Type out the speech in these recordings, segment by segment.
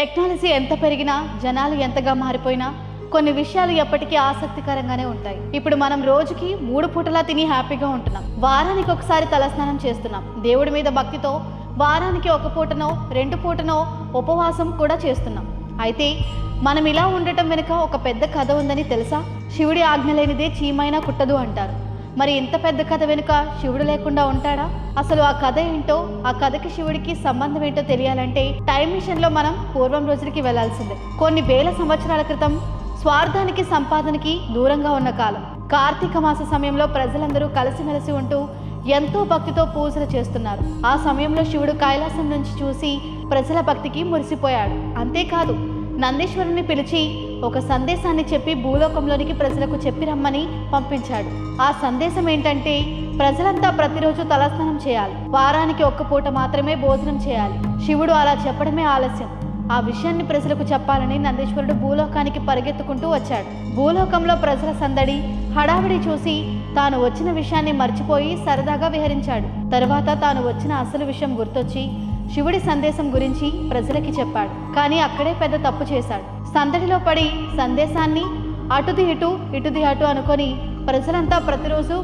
Technology ఎంత పెరిగినా జనాలు ఎంతగా మారిపోయినా కొన్ని విషయాలు ఎప్పటికీ ఆసక్తికరంగానే ఉంటాయి. ఇప్పుడు మనం రోజుకి మూడు పూటలా తిని హ్యాపీగా ఉంటున్నాం. వారానికి ఒకసారి తలస్నానం చేస్తున్నాం. దేవుడి మీద భక్తితో వారానికి ఒక పూటనో రెండు పూటనో ఉపవాసం కూడా చేస్తున్నాం. అయితే మనం ఇలా ఉండటం వెనుక ఒక పెద్ద కథ ఉందని తెలుసా? శివుడి ఆజ్ఞ లేనిదే చీమైనా కుట్టదు అంటారు. మరి ఇంత పెద్ద కథ వెనుక శివుడు లేకుండా ఉంటాడా? అసలు ఆ కథ ఏంటో ఆ కథకి శివుడికి సంబంధం ఏంటో తెలియాలంటే టైం మిషన్లో మనం పూర్వం రోజులకి వెళ్ళాల్సిందే. కొన్ని వేల సంవత్సరాల క్రితం స్వార్థానికి సంపాదనకి దూరంగా ఉన్న కాలం. కార్తీక మాస సమయంలో ప్రజలందరూ కలిసిమెలిసి ఉంటూ ఎంతో భక్తితో పూజలు చేస్తున్నారు. ఆ సమయంలో శివుడు కైలాసం నుంచి చూసి ప్రజల భక్తికి మురిసిపోయాడు. అంతేకాదు నందీశ్వరుని పిలిచి ఒక సందేశాన్ని చెప్పి భూలోకంలోనికి ప్రజలకు చెప్పి రమ్మని పంపించాడు. ఆ సందేశం ఏంటంటే ప్రజలంతా ప్రతిరోజు తలస్నానం చేయాలి. వారానికి ఒక్క పూట మాత్రమే భోజనం చేయాలి. శివుడు అలా చెప్పడమే ఆలస్యం. ఆ విషయాన్ని ప్రజలకు చెప్పాలని నందీశ్వరుడు భూలోకానికి పరిగెత్తుకుంటూ వచ్చాడు. భూలోకంలో ప్రజల సందడి హడావిడి చూసి తాను వచ్చిన విషయాన్ని మర్చిపోయి సరదాగా విహరించాడు. తరువాత తాను వచ్చిన అసలు విషయం గుర్తొచ్చి శివుడి సందేశం గురించి ప్రజలకి చెప్పాడు. కానీ అక్కడే పెద్ద తప్పు చేశాడు. సందడిలో పడి సందేశాన్ని అటుది ఇటు ఇటుది అటు అనుకొని ప్రజలంతా ప్రతిరోజు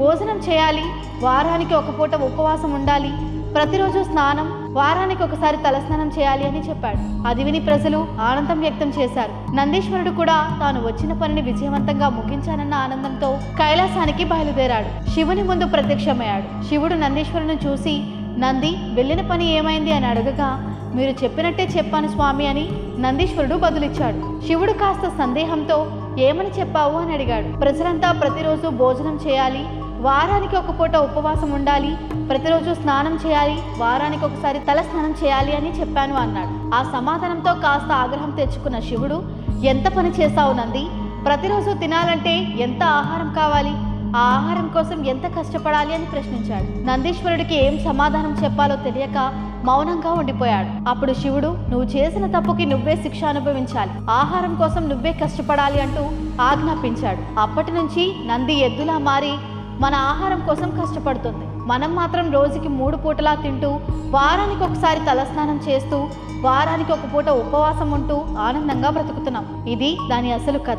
భోజనం చేయాలి వారానికి ఒక పూట ఉపవాసం ఉండాలి ప్రతిరోజు స్నానం వారానికి ఒకసారి తలస్నానం చేయాలి అని చెప్పాడు. అది విని ప్రజలు ఆనందం వ్యక్తం చేశారు. నందీశ్వరుడు కూడా తాను వచ్చిన పనిని విజయవంతంగా ముగించానన్న ఆనందంతో కైలాసానికి బయలుదేరాడు. శివుని ముందు ప్రత్యక్షమయ్యాడు. శివుడు నందీశ్వరుని చూసి నంది వెళ్ళిన పని ఏమైంది అని అడగగా మీరు చెప్పినట్టే చెప్పాను స్వామి అని నందీశ్వరుడు బదులిచ్చాడు. శివుడు కాస్త సందేహంతో ఏమని చెప్పావు అని అడిగాడు. ప్రజలంతా ప్రతిరోజు భోజనం చేయాలి వారానికి ఒక పూట ఉపవాసం ఉండాలి ప్రతిరోజు స్నానం చేయాలి వారానికి ఒకసారి తల స్నానం చేయాలి అని చెప్పాను అన్నాడు. ఆ సమాధానంతో కాస్త ఆగ్రహం తెచ్చుకున్న శివుడు ఎంత పని చేస్తావు నంది? ప్రతిరోజు తినాలంటే ఎంత ఆహారం కావాలి? ఆ ఆహారం కోసం ఎంత కష్టపడాలి అని ప్రశ్నించాడు. నందీశ్వరుడికి ఏం సమాధానం చెప్పాలో తెలియక మౌనంగా ఉండిపోయాడు. అప్పుడు శివుడు నువ్వు చేసిన తప్పుకి నువ్వే శిక్ష అనుభవించాలి. ఆహారం కోసం నువ్వే కష్టపడాలి అంటూ ఆజ్ఞాపించాడు. అప్పటి నుంచి నంది ఎద్దులా మారి మన ఆహారం కోసం కష్టపడుతుంది. మనం మాత్రం రోజుకి మూడు పూటలా తింటూ వారానికి ఒకసారి తలస్నానం చేస్తూ వారానికి ఒక పూట ఉపవాసం ఉంటూ ఆనందంగా బ్రతుకుతున్నాం. ఇది దాని అసలు కథ.